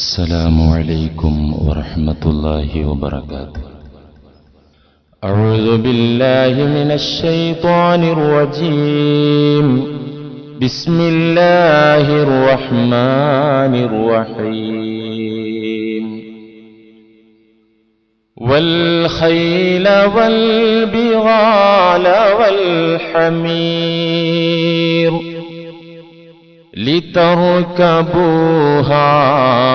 السلام عليكم ورحمة الله وبركاته. أعوذ بالله من الشيطان الرجيم. بسم الله الرحمن الرحيم. والخيل والبغال والحمير لتركبوها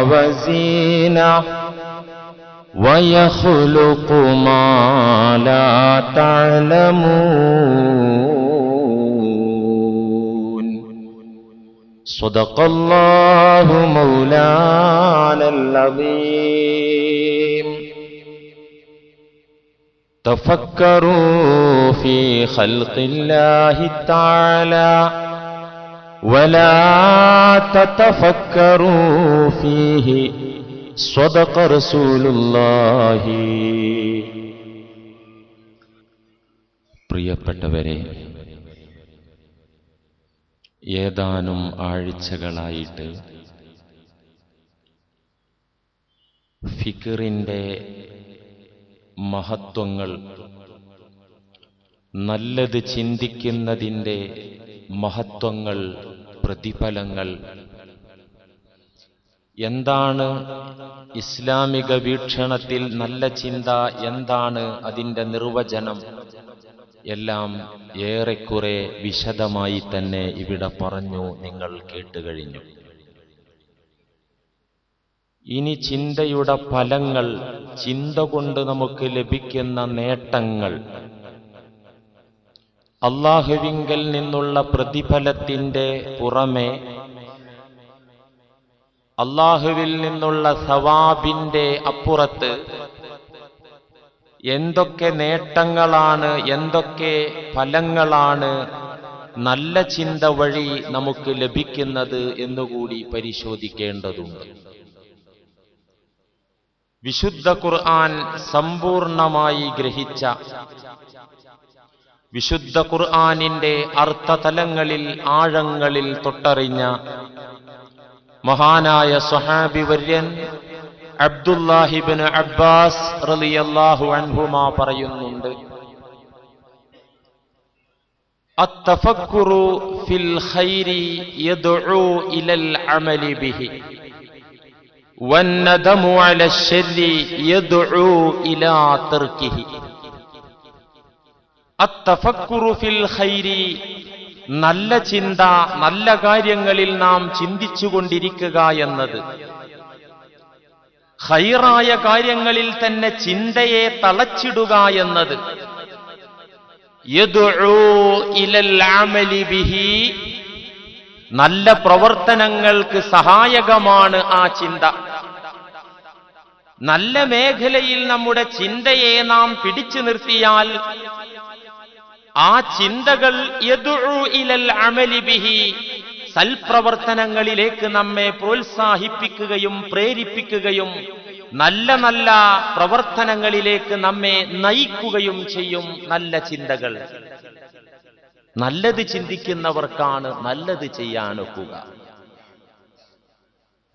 وزينة ويخلق ما لا تعلمون. صدق الله مولانا العظيم. تفكروا في خلق الله تعالى. ولا تتفكروا فيه صدق رسول الله പ്രിയപ്പെട്ടവരെ ഏതാനും ആഴ്ചകളായിട്ട് ഫിക്കറിൻ്റെ മഹത്വങ്ങൾ നല്ലത് ചിന്തിക്കുന്നതിൻ്റെ മഹത്വങ്ങൾ പ്രതിഫലങ്ങൾ. എന്താണ് ഇസ്ലാമിക വീക്ഷണത്തിൽ നല്ല ചിന്ത? എന്താണ് അതിന്റെ നിർവചനം? എല്ലാം ഏറെക്കുറെ വിശദമായി തന്നെ ഇവിടെ പറഞ്ഞു നിങ്ങൾ കേട്ടുകഴിഞ്ഞു ഇനി ചിന്തയുടെ ഫലങ്ങൾ ചിന്ത കൊണ്ട് നമുക്ക് ലഭിക്കുന്ന നേട്ടങ്ങൾ അള്ളാഹുവിങ്കൽ നിന്നുള്ള പ്രതിഫലത്തിന്റെ പുറമെ അള്ളാഹുവിൽ നിന്നുള്ള സവാബിന്റെ അപ്പുറത്ത് എന്തൊക്കെ നേട്ടങ്ങളാണ് എന്തൊക്കെ ഫലങ്ങളാണ് നല്ല ചിന്ത വഴി നമുക്ക് ലഭിക്കുന്നത് എന്നുകൂടി പരിശോധിക്കേണ്ടതുണ്ട്. വിശുദ്ധ ഖുർആൻ സമ്പൂർണമായി ഗ്രഹിച്ച വിശുദ്ധ ഖുർആാനിന്റെ അർത്ഥതലങ്ങളിൽ ആഴങ്ങളിൽ തൊട്ടറിഞ്ഞ മഹാനായ സ്വഹാബി വര്യൻ അബ്ദുല്ലാഹിബിന് അബ്ബാസ് റളിയല്ലാഹു അൻഹുമ പറയുന്നുണ്ട്. അത്തഫക്കുറു ഫിൽ ഖൈരി യദ്ഉ ഇലൽ അമലി ബിഹി വന്നദമു അല ശർരി യദ്ഉ ഇലാ തർക്കിഹി. ഫിൽ ഖൈരി. നല്ല ചിന്ത നല്ല കാര്യങ്ങളിൽ നാം ചിന്തിച്ചുകൊണ്ടിരിക്കുക എന്നത്. ഹൈറായ കാര്യങ്ങളിൽ തന്നെ ചിന്തയെ തളച്ചിടുക എന്നത്. നല്ല പ്രവർത്തനങ്ങൾക്ക് സഹായകമാണ് ആ ചിന്ത. നല്ല മേഖലയിൽ നമ്മുടെ ചിന്തയെ നാം പിടിച്ചു നിർത്തിയാൽ ആ ചിന്തകൾ സൽപ്രവർത്തനങ്ങളിലേക്ക് നമ്മെ പ്രോത്സാഹിപ്പിക്കുകയും പ്രേരിപ്പിക്കുകയും നല്ല നല്ല പ്രവർത്തനങ്ങളിലേക്ക് നമ്മെ നയിക്കുകയും ചെയ്യും നല്ല ചിന്തകൾ. നല്ലത് ചിന്തിക്കുന്നവർക്കാണ് നല്ലത് ചെയ്യാനൊക്കുക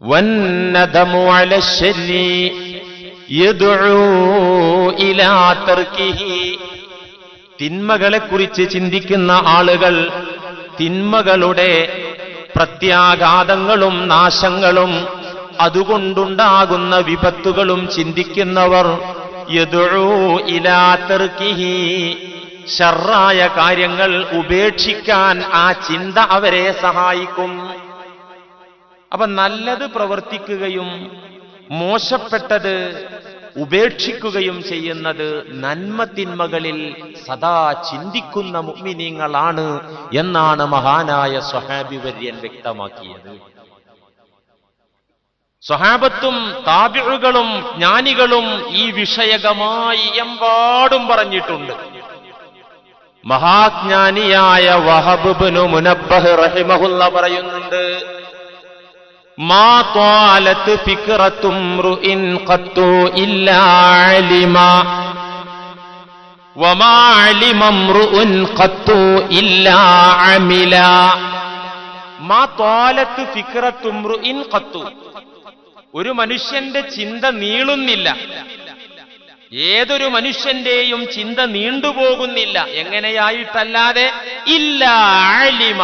വന്നതമു അല ശരി ഇലാ തർക്കിഹി തിന്മകളെക്കുറിച്ച് ചിന്തിക്കുന്ന ആളുകൾ തിന്മകളുടെ പ്രത്യാഘാതങ്ങളും നാശങ്ങളും അതുകൊണ്ടുണ്ടാകുന്ന വിപത്തുകളും ചിന്തിക്കുന്നവർ ഷറായ കാര്യങ്ങൾ ഉപേക്ഷിക്കാൻ ആ ചിന്ത അവരെ സഹായിക്കും. അപ്പൊ നല്ലത് പ്രവർത്തിക്കുകയും മോശപ്പെട്ടത് ഉപേക്ഷിക്കുകയും ചെയ്യുന്നത് നന്മ തിന്മകളിൽ സദാ ചിന്തിക്കുന്ന മുഗ്മിനീങ്ങളാണ് എന്നാണ് മഹാനായ സ്വഹാബിവര്യൻ വ്യക്തമാക്കിയത്. സ്വഹാബത്തും താബിഴുകളും ജ്ഞാനികളും ഈ വിഷയകമായി എമ്പാടും പറഞ്ഞിട്ടുണ്ട്. മഹാജ്ഞാനിയായ വഹബുബിനു മുനബ്ബഹ് റഹിമഹുല്ല പറയുന്നുണ്ട് ഒരു മനുഷ്യന്റെ ചിന്ത നീളുന്നില്ല. ഏതൊരു മനുഷ്യന്റെയും ചിന്ത നീണ്ടുപോകുന്നില്ല. എങ്ങനെയായിട്ടല്ലാതെ ഇല്ല ആലിമ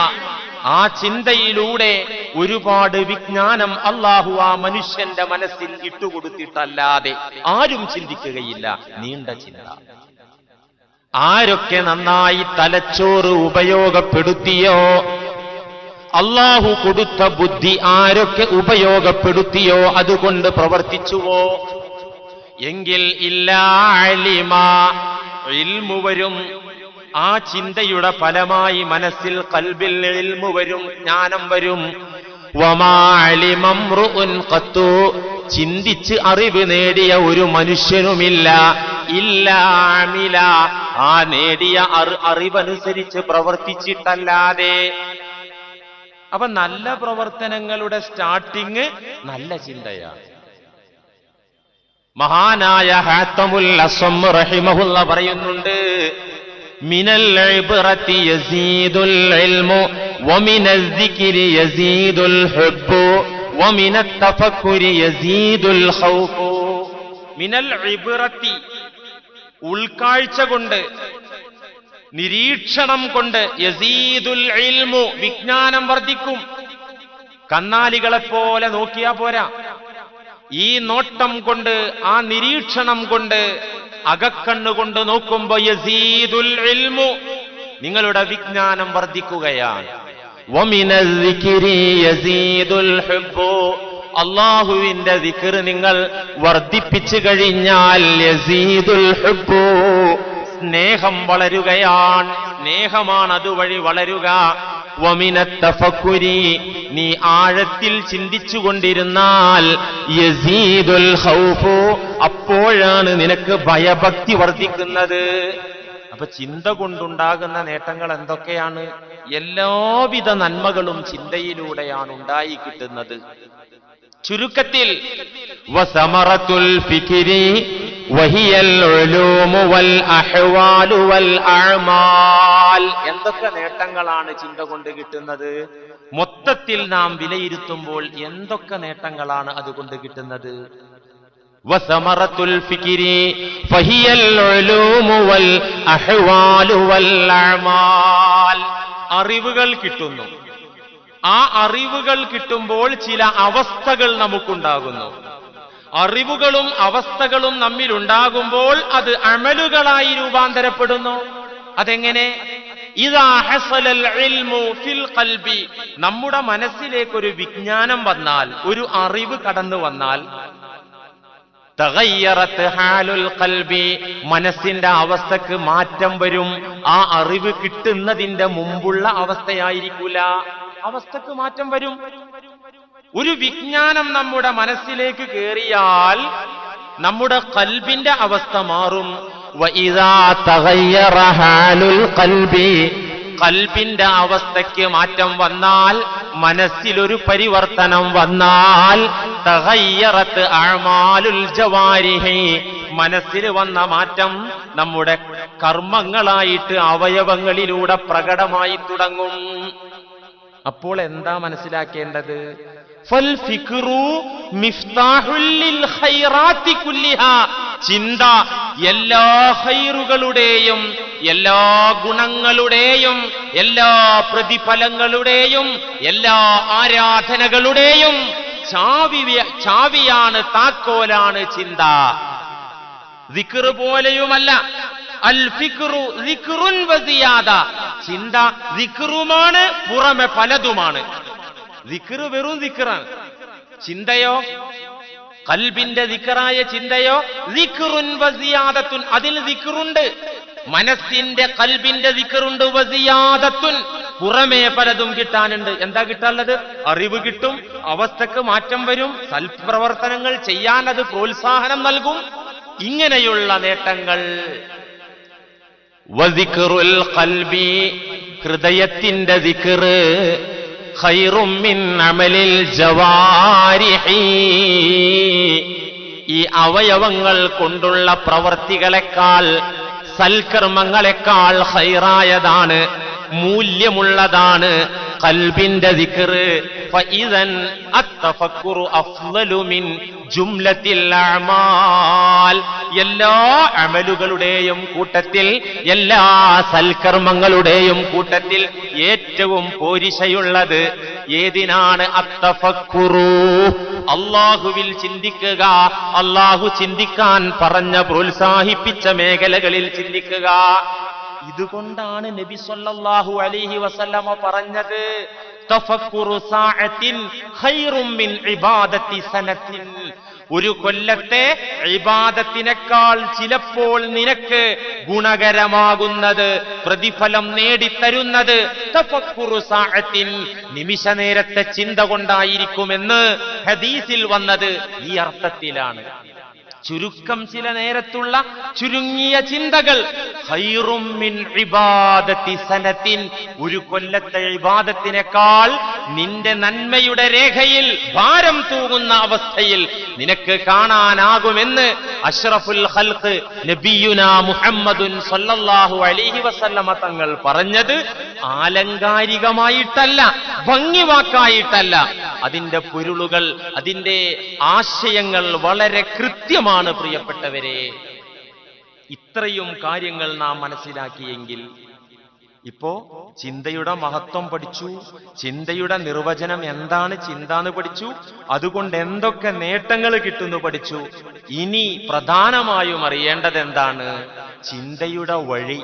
ആ ചിന്തയിലൂടെ ഒരുപാട് വിജ്ഞാനം അള്ളാഹു ആ മനുഷ്യന്റെ മനസ്സിൽ ഇട്ടുകൊടുത്തിട്ടല്ലാതെ ആരും ചിന്തിക്കുകയില്ല. നീണ്ട ചിന്ത. ആരൊക്കെ നന്നായി തലച്ചോറ് ഉപയോഗപ്പെടുത്തിയോ അള്ളാഹു കൊടുത്ത ബുദ്ധി ആരൊക്കെ ഉപയോഗപ്പെടുത്തിയോ അതുകൊണ്ട് പ്രവർത്തിച്ചുവോ? എങ്കിൽ ഇല്ലാലിമ ഇൽമു വരും. ആ ചിന്തയുടെ ഫലമായി മനസ്സിൽ കൽബിൽ ഇൽമു വരും ജ്ഞാനം വരും. കത്തു ചിന്തിച്ച് അറിവ് നേടിയ ഒരു മനുഷ്യനുമില്ല ഇല്ലാമില ആ നേടിയ അറി- അറിവനുസരിച്ച് പ്രവർത്തിച്ചിട്ടല്ലാതെ. അപ്പൊ നല്ല പ്രവർത്തനങ്ങളുടെ സ്റ്റാർട്ടിങ് നല്ല ചിന്തയാണ്. മഹാനായ ഹാത്തമുൽ അസം റഹിമഹുള്ള പറയുന്നുണ്ട് മിനൽ العبرة യസീദുൽ ഇൽമു ومن الذكر യസീദുൽ ഹുബ്ബു ومن തഫക്കുരി യസീദുൽ الخوف من العبرة ഉൾക്കാഴ്ച കൊണ്ട് നിരീക്ഷണം കൊണ്ട് യസീദുൽ ഇൽമു വിജ്ഞാനം വർദ്ധിക്കും. കന്നാലികളെ പോലെ നോക്കിയാ പോരാ. ഈ നോട്ടം കൊണ്ട് ആ നിരീക്ഷണം കൊണ്ട് അകക്കണ്ണുകൊണ്ട് നോക്കുമ്പോ യസീദുൽ ഇൽമു. നിങ്ങളുടെ വിജ്ഞാനം വർദ്ധിക്കുകയാണ്. അള്ളാഹുവിന്റെ ദിക്കർ നിങ്ങൾ വർദ്ധിപ്പിച്ചു കഴിഞ്ഞാൽ യസീദുൽ സ്നേഹം വളരുകയാണ്. സ്നേഹമാണ് അതുവഴി വളരുക. വമിനത്തഫക്കുരി നീ ആഴത്തിൽ ചിന്തിച്ചുകൊണ്ടിരുന്നാൽ യസീദുൽ ഹൗഫു അപ്പോഴാണ് നിനക്ക് ഭയഭക്തി വർദ്ധിക്കുന്നത്. അപ്പൊ ചിന്ത കൊണ്ടുണ്ടാകുന്ന നേട്ടങ്ങൾ എന്തൊക്കെയാണ്? എല്ലാവിധ നന്മകളും ചിന്തയിലൂടെയാണ് ഉണ്ടായി കിട്ടുന്നത്. ചുരുക്കത്തിൽ വസമറത്തുൽ എന്തൊക്കെ നേട്ടങ്ങളാണ് ചിന്ത കൊണ്ട് കിട്ടുന്നത്? മൊത്തത്തിൽ നാം വിലയിരുത്തുമ്പോൾ എന്തൊക്കെ നേട്ടങ്ങളാണ് അതുകൊണ്ട് കിട്ടുന്നത്? അറിവുകൾ കിട്ടുന്നു. ആ അറിവുകൾ കിട്ടുമ്പോൾ ചില അവസ്ഥകൾ നമുക്കുണ്ടാകുന്നു. അറിവുകളും അവസ്ഥകളും നമ്മിലുണ്ടാകുമ്പോൾ അത് അമലുകളായി രൂപാന്തരപ്പെടുന്നു. അതെങ്ങനെ? നമ്മുടെ മനസ്സിലേക്ക് ഒരു വിജ്ഞാനം വന്നാൽ ഒരു അറിവ് കടന്നു വന്നാൽ മനസ്സിന്റെ അവസ്ഥക്ക് മാറ്റം വരും. ആ അറിവ് കിട്ടുന്നതിന്റെ മുമ്പുള്ള അവസ്ഥയായിരിക്കൂല. അവസ്ഥക്ക് മാറ്റം വരും. ഒരു വിജ്ഞാനം നമ്മുടെ മനസ്സിലേക്ക് കയറിയാൽ നമ്മുടെ കൽബിന്റെ അവസ്ഥ മാറും. കൽബിന്റെ അവസ്ഥയ്ക്ക് മാറ്റം വന്നാൽ മനസ്സിലൊരു പരിവർത്തനം വന്നാൽ തഹയ്യറത്ത് അഴമാലുൽ ജവാരിഹി. മനസ്സിൽ വന്ന മാറ്റം നമ്മുടെ കർമ്മങ്ങളായിട്ട് അവയവങ്ങളിലൂടെ പ്രകടമായി തുടങ്ങും. അപ്പോൾ എന്താ മനസ്സിലാക്കേണ്ടത്? ചിന്ത എല്ലാ ഹൈറുകളുടെയും എല്ലാ ഗുണങ്ങളുടെയും എല്ലാ പ്രതിഫലങ്ങളുടെയും എല്ലാ ആരാധനകളുടെയും ചാവി ചാവിയാണ് താക്കോലാണ് ചിന്ത. ദിക്റ് പോലെയുമല്ല. അൽ ഫിക്റു ചിന്ത ദിക്റുമാണ് പുറമെ പലതുമാണ്. ദിക്റ് വെറും ദിക്റാണ്. ചിന്തയോ? കൽബിന്റെ ദിക്റായ ചിന്തയോ? ദിക്റുൻ വസിയാദത്തുൻ. അതിൽ ദിക്റുണ്ട്. മനസ്സിന്റെ കൽബിന്റെ ദിക്റുണ്ട്. വസിയാദത്തുൻ. പുറമേ പലതും കിട്ടാനുണ്ട്. എന്താ കിട്ടാനുള്ളത്? അറിവ് കിട്ടും. അവസ്ഥക്ക് മാറ്റം വരും. സൽപ്രവർത്തനങ്ങൾ ചെയ്യാൻ അത് പ്രോത്സാഹനം നൽകും. ഇങ്ങനെയുള്ള നേട്ടങ്ങൾ. ഹൃദയത്തിന്റെ ദിക്റ്. ഖൈറും മിൻ അമലിൽ ജവാരിഹി. ഈ അവയവങ്ങൾ കൊണ്ടുള്ള പ്രവർത്തികളെക്കാൾ സൽക്കർമ്മങ്ങളെക്കാൾ ഹൈറായതാണ് മൂല്യമുള്ളതാണ്. കൽബിന്റെ ദിക്കറ് ഫഇദൻ അത്തഫക്കുറു അഫ്ളലു മിൻ ജുംലത്തിൽ അമാൽ. എല്ലാ അമലുകളുടെയും കൂട്ടത്തിൽ എല്ലാ സൽക്കർമ്മങ്ങളുടെയും കൂട്ടത്തിൽ ഏറ്റവും പോരിശയുള്ളത് ഏതിനാണ്? അത്തഫക്കുറു. അള്ളാഹുവിൽ ചിന്തിക്കുക അള്ളാഹു ചിന്തിക്കാൻ പറഞ്ഞ പ്രോത്സാഹിപ്പിച്ച മേഖലകളിൽ ചിന്തിക്കുക. ഇതുകൊണ്ടാണ് നബി സല്ലല്ലാഹു അലൈഹി വസല്ലമ പറഞ്ഞത് മിൻ ഇബാദത്തി സനത്തിൻ. ഒരു കൊല്ലത്തെ ഇബാദത്തിനേക്കാൾ ചിലപ്പോൾ നിനക്ക് ഗുണകരമാകുന്നത് പ്രതിഫലം നേടിത്തരുന്നത് നിമിഷ നേരത്തെ ചിന്ത കൊണ്ടായിരിക്കുമെന്ന് ഹദീസിൽ വന്നത് ഈ അർത്ഥത്തിലാണ്. ചുരുക്കം ചില നേരത്തുള്ള ചുരുങ്ങിയ ചിന്തകൾ. ഒരു കൊല്ലത്തെ ഇബാദത്തിനേക്കാൾ നിന്റെ നന്മയുടെ രേഖയിൽ ഭാരം തൂങ്ങുന്ന അവസ്ഥയിൽ നിനക്ക് കാണാനാകുമെന്ന് അഷ്റഫുൽ ഹൽക്ക് നബിയുന മുഹമ്മദുൻ സല്ലല്ലാഹു അലൈഹി വസല്ലമ തങ്ങൾ പറഞ്ഞത് ആലങ്കാരികമായിട്ടല്ല ഭംഗിവാക്കായിട്ടല്ല. അതിന്റെ പൊരുളുകൾ അതിന്റെ ആശയങ്ങൾ വളരെ കൃത്യമാണ് പ്രിയപ്പെട്ടവരെ. ഇത്രയും കാര്യങ്ങൾ നാം മനസ്സിലാക്കിയെങ്കിൽ ഇപ്പോ ചിന്തയുടെ മഹത്വം പഠിച്ചു ചിന്തയുടെ നിർവചനം എന്താണ് ചിന്ത എന്ന് പഠിച്ചു അതുകൊണ്ട് എന്തൊക്കെ നേട്ടങ്ങൾ കിട്ടുന്നു പഠിച്ചു ഇനി പ്രധാനമായും അറിയേണ്ടത് എന്താണ്? ചിന്തയുടെ വഴി.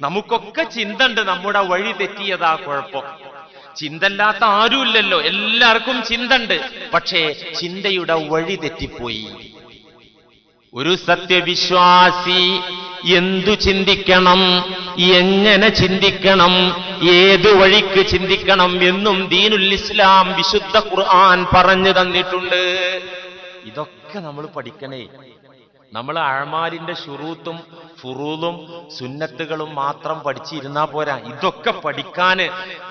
നമുക്കൊക്കെ ചിന്തണ്ട് നമ്മുടെ വഴി തെറ്റിയതാ കുഴപ്പം. ചിന്തല്ലാത്ത ആരുമില്ലല്ലോ. എല്ലാവർക്കും ചിന്തണ്ട്. പക്ഷേ ചിന്തയുടെ വഴി തെറ്റിപ്പോയി. ഒരു സത്യവിശ്വാസി എന്തു ചിന്തിക്കണം? എങ്ങനെ ചിന്തിക്കണം? ഏത് വഴിക്ക് ചിന്തിക്കണം എന്നും ദീനുൽ ഇസ്ലാം വിശുദ്ധ ഖുർആൻ പറഞ്ഞു തന്നിട്ടുണ്ട്. ഇതൊക്കെ നമ്മൾ പഠിക്കണേ. നമ്മൾ അഴമാലിന്റെ ഷുറൂത്തും ഫുറൂലും സുന്നത്തുകളും മാത്രം പഠിച്ചിരുന്നാ പോരാ. ഇതൊക്കെ പഠിക്കാന്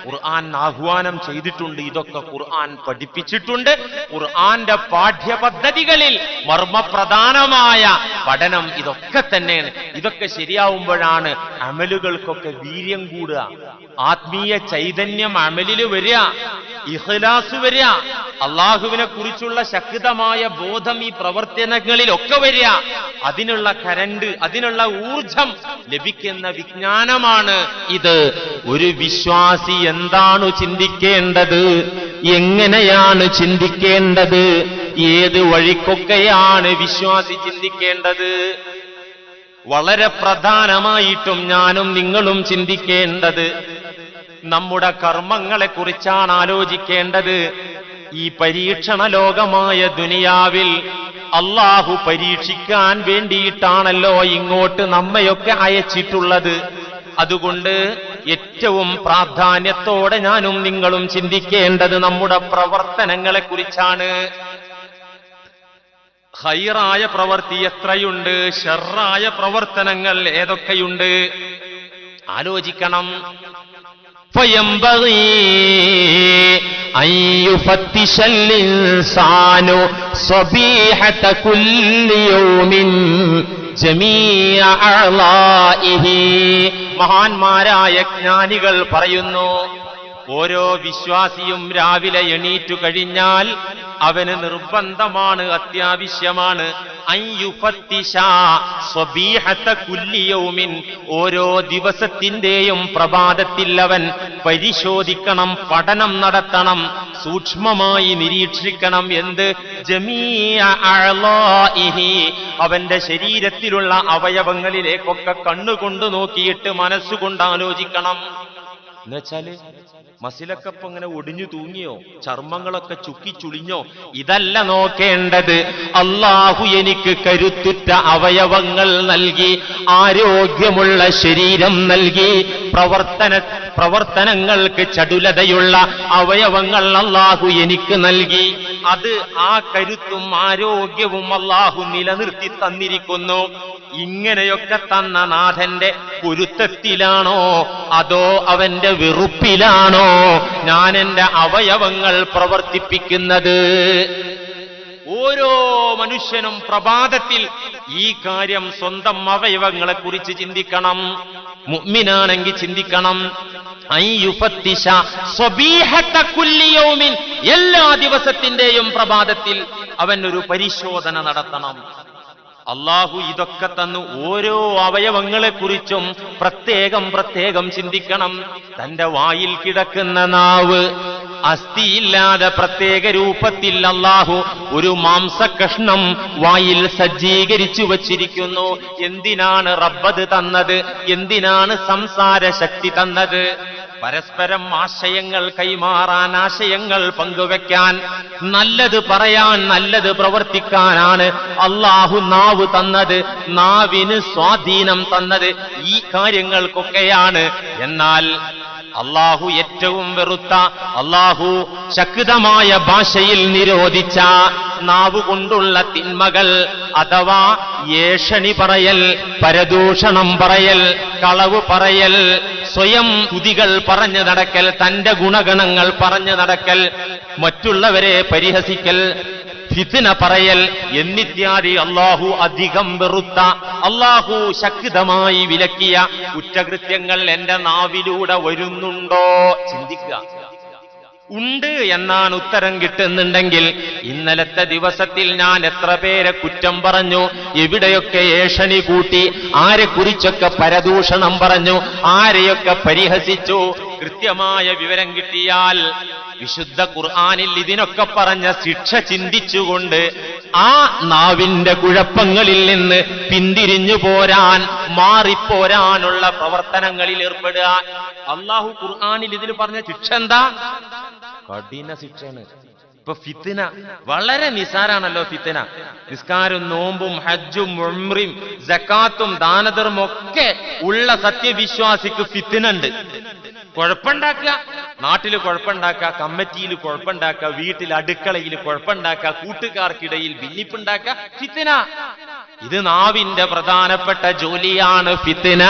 ഖുർആൻ ആഹ്വാനം ചെയ്തിട്ടുണ്ട്. ഇതൊക്കെ ഖുർആൻ പഠിപ്പിച്ചിട്ടുണ്ട്. ഖുർആന്റെ പാഠ്യപദ്ധതികളിൽ മർമ്മപ്രധാനമായ പഠനം ഇതൊക്കെ തന്നെയാണ്. ഇതൊക്കെ ശരിയാവുമ്പോഴാണ് അമലുകൾക്കൊക്കെ വീര്യം കൂടുക. ആത്മീയ ചൈതന്യം അമലിൽ വരിക. ഇഹ്ലാസ് വരിക. അള്ളാഹുവിനെ കുറിച്ചുള്ള ശക്തമായ ബോധം ഈ പ്രവർത്തനങ്ങളിലൊക്കെ വരിക. അതിനുള്ള കരണ്ട് അതിനുള്ള ഊർജം ലഭിക്കുന്ന വിജ്ഞാനമാണ് ഇത്. ഒരു വിശ്വാസി എന്താണ് ചിന്തിക്കേണ്ടത്? എങ്ങനെയാണ് ചിന്തിക്കേണ്ടത്? ഏത് വഴിക്കൊക്കെയാണ് വിശ്വാസി ചിന്തിക്കേണ്ടത്? വളരെ പ്രധാനമായിട്ടും ഞാനും നിങ്ങളും ചിന്തിക്കേണ്ടത് നമ്മുടെ കർമ്മങ്ങളെ കുറിച്ചാണ് ആലോചിക്കേണ്ടത്. ഈ പരീക്ഷണ ലോകമായ ദുനിയാവിൽ അള്ളാഹു പരീക്ഷിക്കാൻ വേണ്ടിയിട്ടാണല്ലോ ഇങ്ങോട്ട് നമ്മയൊക്കെ അയച്ചിട്ടുള്ളത്. അതുകൊണ്ട് ഏറ്റവും പ്രാധാന്യത്തോടെ ഞാനും നിങ്ങളും ചിന്തിക്കേണ്ടത് നമ്മുടെ പ്രവർത്തനങ്ങളെ കുറിച്ചാണ് ഹൈറായ പ്രവൃത്തി എത്രയുണ്ട്? ഷെറായ പ്രവർത്തനങ്ങൾ ഏതൊക്കെയുണ്ട്? ആലോചിക്കണം. ഫയംബഗീ അയ്യുഫത്തിശല്ലിൻസാനു صبيحة كل يوم جميع أعضائه മഹാന്മാരായ ജ്ഞാനികൾ പറയുന്നു ഓരോ വിശ്വാസിയും രാവിലെ എണീറ്റു കഴിഞ്ഞാൽ അവന് നിർബന്ധമാണ് അത്യാവശ്യമാണ്. കുല്ലിയൗമിൻ ഓരോ ദിവസത്തിന്റെയും പ്രഭാതത്തിൽ അവൻ പരിശോധിക്കണം പഠനം നടത്തണം സൂക്ഷ്മമായി നിരീക്ഷിക്കണം. എന്ത്? അവന്റെ ശരീരത്തിലുള്ള അവയവങ്ങളിലേക്കൊക്കെ കണ്ണുകൊണ്ട് നോക്കിയിട്ട് മനസ്സുകൊണ്ട് ആലോചിക്കണം. എന്നുവെച്ചാൽ മസിലൊക്കെ ഇങ്ങനെ ഒടിഞ്ഞു തൂങ്ങിയോ? ചർമ്മങ്ങളൊക്കെ ചുക്കി ചുളിഞ്ഞോ? ഇതല്ല നോക്കേണ്ടത്. അള്ളാഹു എനിക്ക് കരുത്തുറ്റ അവയവങ്ങൾ നൽകി ആരോഗ്യമുള്ള ശരീരം നൽകി. പ്രവർത്തന പ്രവർത്തനങ്ങൾക്ക് ചടുലതയുള്ള അവയവങ്ങൾ അള്ളാഹു എനിക്ക് നൽകി. അത് ആ കരുത്തും ആരോഗ്യവും അള്ളാഹു നിലനിർത്തി തന്നിരിക്കുന്നു. ഇങ്ങനെയൊക്കെ തന്ന നാഥന്റെ പൊരുത്തത്തിലാണോ? അതോ അവന്റെ വെറുപ്പിലാണോ? ഞാൻ എന്റെ അവയവങ്ങൾ പ്രവർത്തിപ്പിക്കുന്നത്. ഓരോ മനുഷ്യനും പ്രഭാതത്തിൽ ഈ കാര്യം സ്വന്തം അവയവങ്ങളെ കുറിച്ച് ചിന്തിക്കണം. മുഗ്മിനാണെങ്കിൽ ചിന്തിക്കണം. എല്ലാ ദിവസത്തിന്റെയും പ്രഭാതത്തിൽ അവൻ ഒരു പരിശോധന നടത്തണം. അള്ളാഹു ഇതൊക്കെ തന്നു. ഓരോ അവയവങ്ങളെ കുറിച്ചും പ്രത്യേകം പ്രത്യേകം ചിന്തിക്കണം. തന്റെ വായിൽ കിടക്കുന്ന നാവ് അസ്ഥിയില്ലാതെ പ്രത്യേക രൂപത്തിൽ അള്ളാഹു ഒരു മാംസകഷ്ണം വായിൽ സജ്ജീകരിച്ചു വച്ചിരിക്കുന്നു. എന്തിനാണ് റബ്ബത് തന്നത്? എന്തിനാണ് സംസാര ശക്തി തന്നത്? പരസ്പരം ആശയങ്ങൾ കൈമാറാൻ ആശയങ്ങൾ പങ്കുവെക്കാൻ നല്ലത് പറയാൻ നല്ലത് പ്രവർത്തിക്കാനാണ് അള്ളാഹു നാവ് തന്നത് നാവിന് സ്വാധീനം തന്നത് ഈ കാര്യങ്ങൾക്കൊക്കെയാണ്. എന്നാൽ അള്ളാഹു ഏറ്റവും വെറുത്ത അള്ളാഹു ശക്തമായ ഭാഷയിൽ നിരോധിച്ച നാവുകൊണ്ടുള്ള തിന്മകൾ അഥവാ ഏഷണി പറയൽ പരദൂഷണം പറയൽ കളവ് പറയൽ സ്വയം തുതികൾ പറഞ്ഞു നടക്കൽ തന്റെ ഗുണഗണങ്ങൾ പറഞ്ഞു നടക്കൽ മറ്റുള്ളവരെ പരിഹസിക്കൽ ഫിത്തിന പറയൽ എന്നിത്യാദി അള്ളാഹു അധികം വെറുത്ത അള്ളാഹു ശക്തമായി വിലക്കിയ കുറ്റകൃത്യങ്ങൾ എന്റെ നാവിലൂടെ വരുന്നുണ്ടോ? ചിന്തിക്കുക. ഉണ്ട് എന്നാണ് ഉത്തരം കിട്ടുന്നുണ്ടെങ്കിൽ ഇന്നലത്തെ ദിവസത്തിൽ ഞാൻ എത്ര പേരെ കുറ്റം പറഞ്ഞു എവിടെയൊക്കെ ഏഷണി കൂട്ടി ആരെ കുറിച്ചൊക്കെ പരദൂഷണം പറഞ്ഞു ആരെയൊക്കെ പരിഹസിച്ചു കൃത്യമായ വിവരം കിട്ടിയാൽ വിശുദ്ധ ഖുർആാനിൽ ഇതിനൊക്കെ പറഞ്ഞ ശിക്ഷ ചിന്തിച്ചുകൊണ്ട് ആ നാവിന്റെ കുഴപ്പങ്ങളിൽ നിന്ന് പിന്തിരിഞ്ഞു പോരാൻ മാറിപ്പോരാനുള്ള പ്രവർത്തനങ്ങളിൽ ഏർപ്പെടുക. അള്ളാഹു ഖുർആാനിൽ ഇതിന് പറഞ്ഞ ശിക്ഷ എന്താ? കഠിന ശിക്ഷയാണ്. ഇപ്പൊ ഫിത്തിന വളരെ നിസാരാണല്ലോ ഫിത്തിന. നിസ്കാരം നോമ്പും ഹജ്ജും ഉംറയും ജക്കാത്തും ദാനധർമ്മം ഒക്കെ ഉള്ള സത്യവിശ്വാസിക്ക് ഫിത്തിന ഉണ്ട് കുഴപ്പമുണ്ടാക്കുക നാട്ടിൽ കുഴപ്പമുണ്ടാക്കുക കമ്മിറ്റിയിൽ കുഴപ്പമുണ്ടാക്കുക വീട്ടിൽ അടുക്കളയിൽ കുഴപ്പമുണ്ടാക്കുക കൂട്ടുകാർക്കിടയിൽ ഭിന്നിപ്പുണ്ടാക്കുക ഫിത്തിന. ഇത് നാവിന്റെ പ്രധാനപ്പെട്ട ജോലിയാണ് ഫിത്തിന.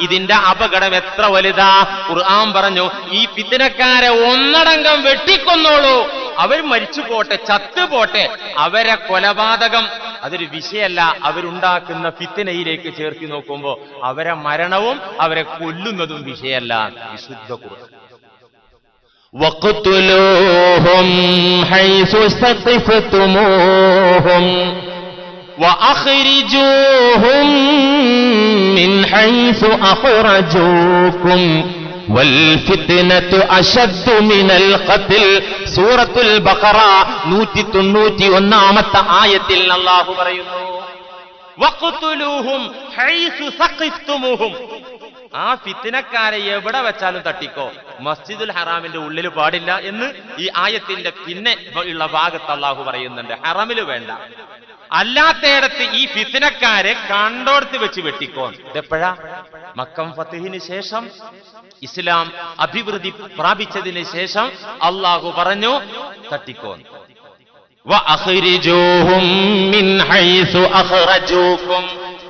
ഇതിന്റെ അപകടം എത്ര വലുതാ? ഖുർആൻ പറഞ്ഞു ഈ ഫിത്തിനക്കാരെ ഒന്നടങ്കം വെട്ടിക്കൊന്നോളൂ. അവർ മരിച്ചു പോട്ടെ ചത്തു പോട്ടെ അവരെ കൊലപാതകം അതൊരു വിഷയല്ല അവരുണ്ടാക്കുന്ന ഫിത്തിനയിലേക്ക് ചേർത്തി നോക്കുമ്പോ അവരെ മരണവും അവരെ കൊല്ലുന്നതും വിഷയല്ല വിശുദ്ധ ഖുർആൻ واقتلوهم حيث ثقفتموهم وأخرجوهم من حيث أخرجوكم സൂറത്തുൽ ബഖറ നൂറ്റി തൊണ്ണൂറ്റി ഒന്നാമത്തെ ആയത്തിൽ അള്ളാഹു പറയുന്നു ആ ഫിത്തിനക്കാരെ എവിടെ വെച്ചാലും തട്ടിക്കോ. മസ്ജിദുൽ ഹറാമിന്റെ ഉള്ളിൽ പാടില്ല എന്ന് ഈ ആയത്തിന്റെ പിന്നെ ഉള്ള ഭാഗത്ത് അള്ളാഹു പറയുന്നുണ്ട്. ഹറമിൽ വേണ്ട. അല്ലാത്തയിടത്ത് ഈ ഫിത്തിനക്കാരെ കണ്ടോടുത്ത് വെച്ച് വെട്ടിക്കോ. ഇതെപ്പോഴാ? മക്കം ഫത്തിഹിന് ശേഷം ഇസ്ലാം അഭിവൃദ്ധി പ്രാപിച്ചതിന് ശേഷം അള്ളാഹു പറഞ്ഞു തട്ടിക്കോൻ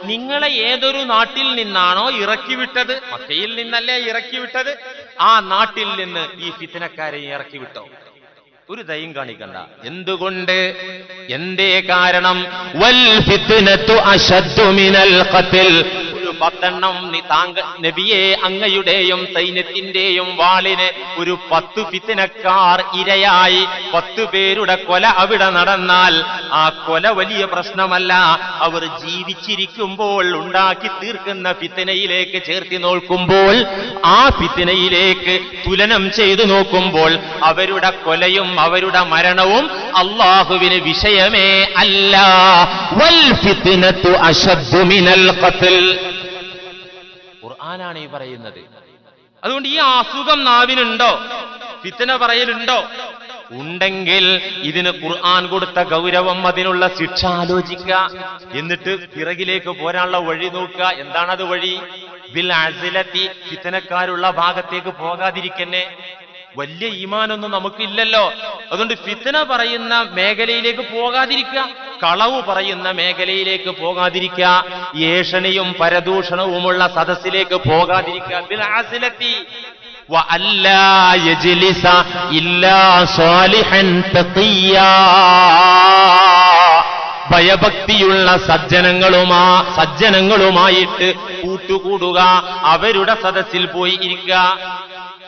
നിങ്ങളെ ഏതൊരു നാട്ടിൽ നിന്നാണോ ഇറക്കി വിട്ടത് മക്കയിൽ നിന്നല്ലേ ഇറക്കി വിട്ടത് ആ നാട്ടിൽ നിന്ന് ഈ ഫിത്തനക്കാരെ ഇറക്കി വിട്ടോ ഒരു ദയം കാണിക്കണ്ട. എന്തുകൊണ്ട്? എന്തേ കാരണം? വൽ ഫിത്നത്തു അശദ്ദു മിനൽ ഖത്ൽ പത്തെണ്ണം താങ്ക നബിയെ അങ്ങയുടെയും സൈന്യത്തിന്റെയും വാളിന് ഒരു പത്തു പിത്തനക്കാർ ഇരയായി. പത്തു പേരുടെ കൊല അവിടെ നടന്നാൽ ആ കൊല വലിയ പ്രശ്നമല്ല. അവർ ജീവിച്ചിരിക്കുമ്പോൾ ഉണ്ടാക്കി തീർക്കുന്ന പിത്തനയിലേക്ക് ചേർത്തി നോക്കുമ്പോൾ ആ പിത്തനയിലേക്ക് തുലനം ചെയ്തു നോക്കുമ്പോൾ അവരുടെ കൊലയും അവരുടെ മരണവും അള്ളാഹുവിന് വിഷയമേ അല്ല. വൽ ഫിത്തിനത്തു അശദ്ദുമിനൽ ഖുർആനാണ് ഈ പറയുന്നത്. അതുകൊണ്ട് ഈ അസുഖം നാവിനുണ്ടോ? ഫിത്തന പറയലുണ്ടോ? ഉണ്ടെങ്കിൽ ഇതിന് ഖുർആൻ കൊടുത്ത ഗൗരവം അതിനുള്ള ശിക്ഷ ആലോചിക്കുക എന്നിട്ട് പിറകിലേക്ക് പോരാനുള്ള വഴി നോക്കുക എന്താണത് വഴി? ബിൽ അസിലത്തി ഫിത്തനക്കാരുള്ള ഭാഗത്തേക്ക് പോകാതിരിക്കന്നെ. വലിയ ഈമാനൊന്നും നമുക്കില്ലല്ലോ. അതുകൊണ്ട് ഫിത്തന പറയുന്ന മേഖലയിലേക്ക് പോകാതിരിക്കുക കളവ് പറയുന്ന മേഖലയിലേക്ക് പോകാതിരിക്കുക ഏഷണിയും പരദൂഷണവുമുള്ള സദസ്സിലേക്ക് പോകാതിരിക്കുക. ഭയഭക്തിയുള്ള സജ്ജനങ്ങളുമാ സജ്ജനങ്ങളുമായിട്ട് കൂട്ടുകൂടുക അവരുടെ സദസ്സിൽ പോയി ഇരിക്കുക.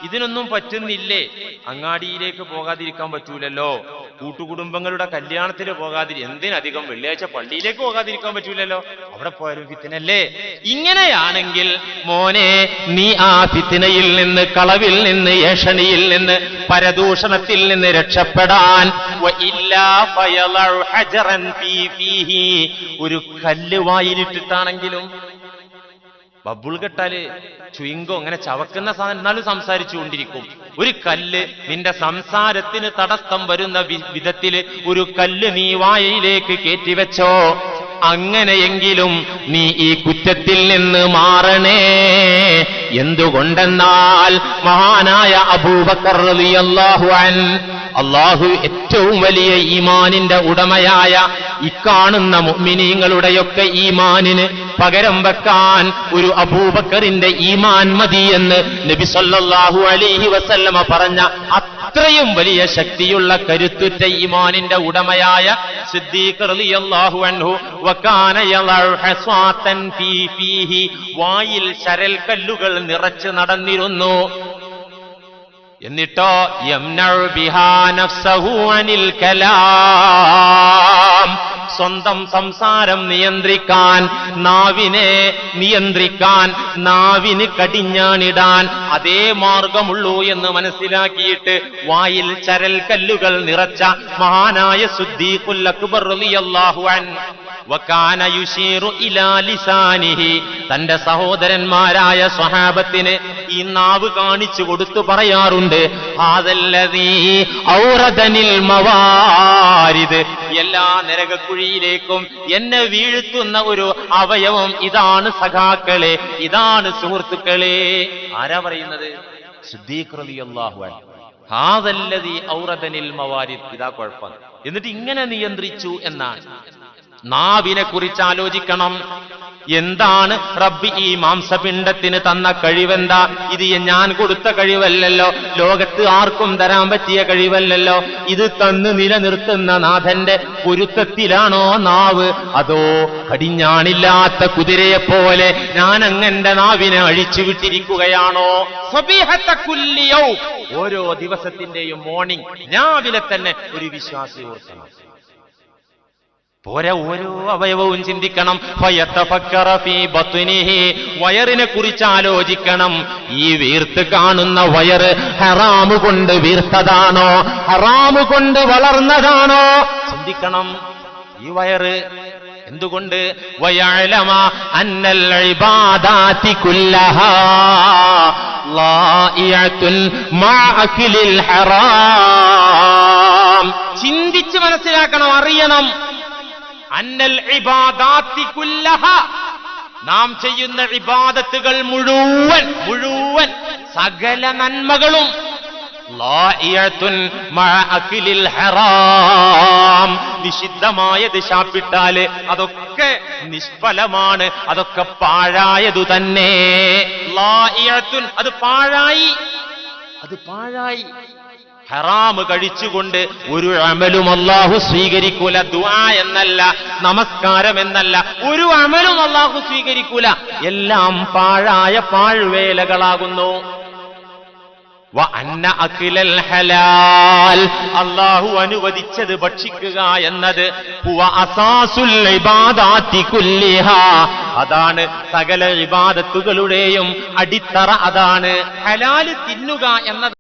ഇതിനൊന്നും പറ്റുന്നില്ലേ? അങ്ങാടിയിലേക്ക് പോകാതിരിക്കാൻ പറ്റൂലല്ലോ. കൂട്ടുകുടുംബങ്ങളുടെ കല്യാണത്തിന് പോകാതിരി എന്തിനധികം വെള്ളിയാഴ്ച പള്ളിയിലേക്ക് പോകാതിരിക്കാൻ പറ്റൂലല്ലോ? അവിടെ പോയാലും ഫിത്തിനല്ലേ? ഇങ്ങനെയാണെങ്കിൽ മോനെ നീ ആ ഫിത്തിനയിൽ നിന്ന് കളവിൽ നിന്ന് ഏഷണിയിൽ നിന്ന് പരദൂഷണത്തിൽ നിന്ന് രക്ഷപ്പെടാൻ. ഒരു കല്ല് വായിലിട്ടിട്ടാണെങ്കിലും ബബിൾ കെട്ടാൽ ചുയിങ്കോ അങ്ങനെ ചവക്കുന്ന സാധനം എന്നാലും സംസാരിച്ചുകൊണ്ടിരിക്കും. ഒരു കല്ല് നിന്റെ സംസാരത്തിന് തടസ്സം വരുന്ന വിധത്തിൽ ഒരു കല്ല് നീ വായയിലേക്ക് കയറ്റിവെച്ചോ അങ്ങനെയെങ്കിലും നീ ഈ കുറ്റത്തിൽ നിന്ന് മാറണേ. എന്തുകൊണ്ടെന്നാൽ മഹാനായ അബൂബക്കർ അള്ളാഹു അള്ളാഹു ഏറ്റവും വലിയ ഈമാനിന്റെ ഉടമയായ ഇക്കാണുന്ന മുഅ്മിനീങ്ങളുടെയൊക്കെ ഈമാനിന് പകരം വെക്കാൻ ഒരു അബൂബക്കറിന്റെ ഈമാൻ മതി എന്ന് നബി സല്ലല്ലാഹു അലൈഹി വസല്ലമ പറഞ്ഞ അത്രയും വലിയ ശക്തിയുള്ള കരുത്തുറ്റ ഈമാനിന്റെ ഉടമയായ സിദ്ദീഖ് റളിയല്ലാഹു അൻഹു വായിൽ ശരൽ കല്ലുകൾ നിറച്ച് നടന്നിരുന്നു. എന്നിട്ടോ അനിൽ കലാം. സ്വന്തം സംസാരം നിയന്ത്രിക്കാൻ നാവിനെ നിയന്ത്രിക്കാൻ നാവിന് കടിഞ്ഞാണിടാൻ അതേ മാർഗമുള്ളൂ എന്ന് മനസ്സിലാക്കിയിട്ട് വായിൽ ചരൽ കല്ലുകൾ നിറച്ച മഹാനായ സുദ്ദീഖുൽ അക്ബർ റളിയല്ലാഹു തന്റെ സഹോദരന്മാരായ സ്വഹാബത്തിന് ഈ നാവ് കാണിച്ചു കൊടുത്തു പറയാറുണ്ട്. എല്ലാ നരകക്കുഴിയിലേക്കും എന്നെ വീഴ്ത്തുന്ന ഒരു അവയവം ഇതാണ് സഖാക്കളെ ഇതാണ് സുഹൃത്തുക്കളെ. ആരാ പറയുന്നത്? സിദ്ദീഖ് റളിയല്ലാഹു അൻഹു. ഔറദനിൽ മവാരിദ്. ഇതാ കുഴപ്പം. എന്നിട്ട് ഇങ്ങനെ നിയന്ത്രിച്ചു എന്നാണ്. നാവിനെ കുറിച്ച് ആലോചിക്കണം. എന്താണ് റബ്ബി ഈ മാംസപിണ്ഡത്തിന് തന്ന കഴിവെന്താ? ഇത് ഞാൻ കൊടുത്ത കഴിവല്ലല്ലോ. ലോകത്ത് ആർക്കും തരാൻ പറ്റിയ കഴിവല്ലല്ലോ. ഇത് തന്ന് നിലനിർത്തുന്ന നാഥന്റെ പൊരുത്തത്തിലാണോ നാവ്? അതോ കടിഞ്ഞാണില്ലാത്ത കുതിരയെ പോലെ ഞാൻ അങ്ങന്റെ നാവിനെ അഴിച്ചു വിട്ടിരിക്കുകയാണോ. ഓരോ ദിവസത്തിന്റെയും മോർണിംഗ് രാവിലെ തന്നെ ഒരു വിശ്വാസി ഓർക്കണം. പോരാ ഓരോ അവയവവും ചിന്തിക്കണം. വയറിനെ കുറിച്ച് ആലോചിക്കണം. ഈ വീർത്ത് കാണുന്ന വയറ് ഹറാമു കൊണ്ട് വീർത്തതാണോ? ഹറാമു കൊണ്ട് വളർന്നതാണോ? ചിന്തിക്കണം. ഈ വയറ് എന്തുകൊണ്ട്? വയലമ ചിന്തിച്ച് മനസ്സിലാക്കണം അറിയണം. അന്നൽ നാം ചെയ്യുന്ന ഇബാദത്തുകൾ മുഴുവൻ മുഴുവൻ സകല നന്മകളും നിഷിദ്ധമായത് ശാപ്പിട്ടാൽ അതൊക്കെ നിഷ്ഫലമാണ് അതൊക്കെ പാഴായതു തന്നെ. അത് പാഴായി. അത് പാഴായി. ഹറാമ് കഴിച്ചുകൊണ്ട് ഒരു അമലും അള്ളാഹു സ്വീകരിക്കൂല ദുആ എന്നല്ല നമസ്കാരം എന്നല്ല ഒരു അമലും അള്ളാഹു സ്വീകരിക്കൂല. എല്ലാം പാഴായ പാഴ്വേലകളാകുന്നു. അള്ളാഹു അനുവദിച്ചത് ഭക്ഷിക്കുക എന്നത്. അതാണ് സകല വിവാദത്തുകളുടെയും അടിത്തറ അതാണ്. ഹലാൽ തിന്നുക എന്നത്